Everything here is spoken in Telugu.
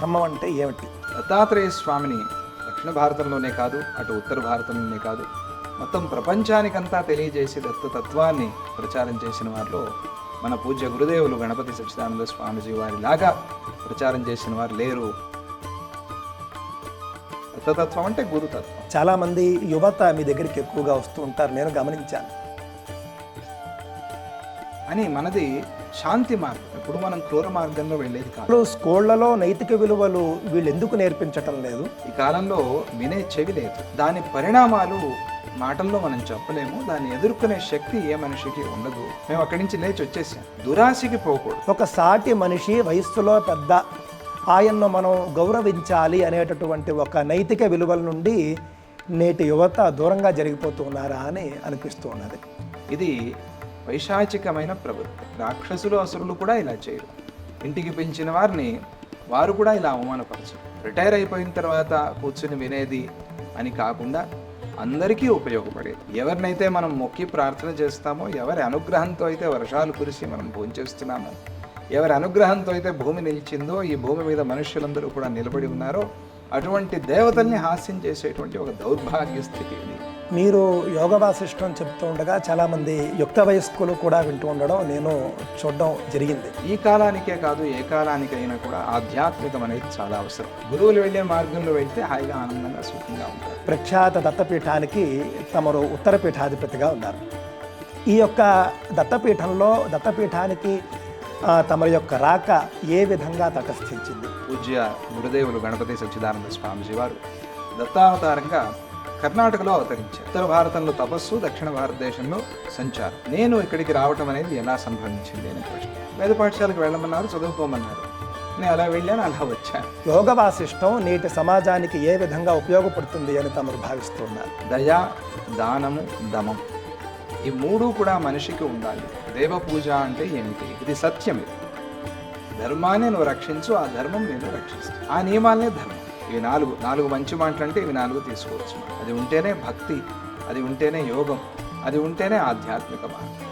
ధర్మం అంటే ఏమిటి? దత్తాత్రేయ స్వామిని దక్షిణ భారతంలోనే కాదు అటు ఉత్తర భారతంలోనే కాదు మొత్తం ప్రపంచానికంతా తెలియజేసి దత్తతత్వాన్ని ప్రచారం చేసిన వారిలో మన పూజ్య గురుదేవులు గణపతి సచ్చిదానంద స్వామిజీ వారి లాగా ప్రచారం చేసిన వారు లేరు. దత్తతత్వం అంటే గురుతత్వం. చాలామంది యువత మీ దగ్గరికి ఎక్కువగా వస్తూ ఉంటారు నేను గమనించాను. అని మనది శాంతి మార్గం. ఇప్పుడు మనం క్రూర మార్గంలో వెళ్ళేది కాదు. ఇప్పుడు స్కూళ్ళలో నైతిక విలువలు వీళ్ళు ఎందుకు నేర్పించటం లేదు? ఈ కాలంలో వినే చెవి లేదు. దాని పరిణామాలు మాటల్లో మనం చెప్పలేము. దాన్ని ఎదుర్కొనే శక్తి ఏ మనిషికి ఉండదు. మేము అక్కడి నుంచి లేచి వచ్చేసాం. దురాశకి పోకూడదు. ఒక సాటి మనిషి వయస్సులో పెద్ద ఆయన్ను మనం గౌరవించాలి అనేటటువంటి ఒక నైతిక విలువల నుండి నేటి యువత దూరంగా జరిగిపోతూ ఉన్నారా అని అనిపిస్తూ ఉన్నది. ఇది పైశాచికమైన ప్రవృత్తి. రాక్షసులు అసురులు కూడా ఇలా చేయరు. ఇంటికి పెంచిన వారిని వారు కూడా ఇలా అవమానపరచరు. రిటైర్ అయిపోయిన తర్వాత కూర్చుని వినేది అని కాకుండా అందరికీ ఉపయోగపడేది. ఎవరినైతే మనం మొక్కి ప్రార్థన చేస్తామో ఎవరి అనుగ్రహంతో అయితే వర్షాలు కురిసి మనం భోంచేస్తున్నామో ఎవరి అనుగ్రహంతో అయితే భూమి నిలిచిందో ఈ భూమి మీద మనుషులందరూ కూడా నిలబడి ఉన్నారో అటువంటి దేవతల్ని హాస్యం చేసేటువంటి ఒక దౌర్భాగ్య స్థితి ఇది. మీరు యోగ వాసిష్టం చెప్తూ ఉండగా చాలామంది యుక్త వయస్కులు కూడా వింటూ ఉండడం నేను చూడడం జరిగింది. ఈ కాలానికే కాదు ఏ కాలానికైనా కూడా ఆధ్యాత్మికం అనేది చాలా అవసరం. గురువులు వెళ్ళే మార్గంలో వెళ్తే హాయిగా ఆనందంగా సుఖంగా ఉంటారు. ప్రఖ్యాత దత్తపీఠానికి తమరు ఉత్తర పీఠాధిపతిగా ఉన్నారు. ఈ యొక్క దత్తపీఠంలో దత్తపీఠానికి ఆ, తమరి యొక్క రాక ఏ విధంగా తటస్థించింది? పూజ్య గురుదేవులు గణపతి సచ్చిదానంద స్వామిజీ వారు దత్తావతారంగా కర్ణాటకలో అవతరించారు. ఉత్తర భారతంలో తపస్సు దక్షిణ భారతదేశంలో సంచారం. నేను ఇక్కడికి రావటం అనేది ఎలా సంభవించింది అనే ప్రశ్న. వేద పాఠశాలకు వెళ్ళమన్నారు చదువుకోమన్నారు. నేను అలా వెళ్ళాను అలా వచ్చాను. యోగ వాసిష్టం నేటి సమాజానికి ఏ విధంగా ఉపయోగపడుతుంది అని తమరు భావిస్తున్నారు? దయ దానము దమం. ఈ మూడు కూడా మనిషికి ఉండాలి. దేవ పూజ అంటే ఏమిటి? ఇది సత్యం ఇది ధర్మాన్ని నువ్వు రక్షించు ఆ ధర్మం నేను రక్షిస్తాను. ఆ నియమాలనే ధర్మం. ఇవి నాలుగు నాలుగు మంచి మాటలు అంటే ఇవి నాలుగు తీసుకోవచ్చు. అది ఉంటేనే భక్తి అది ఉంటేనే యోగం అది ఉంటేనే ఆధ్యాత్మిక మార్గం.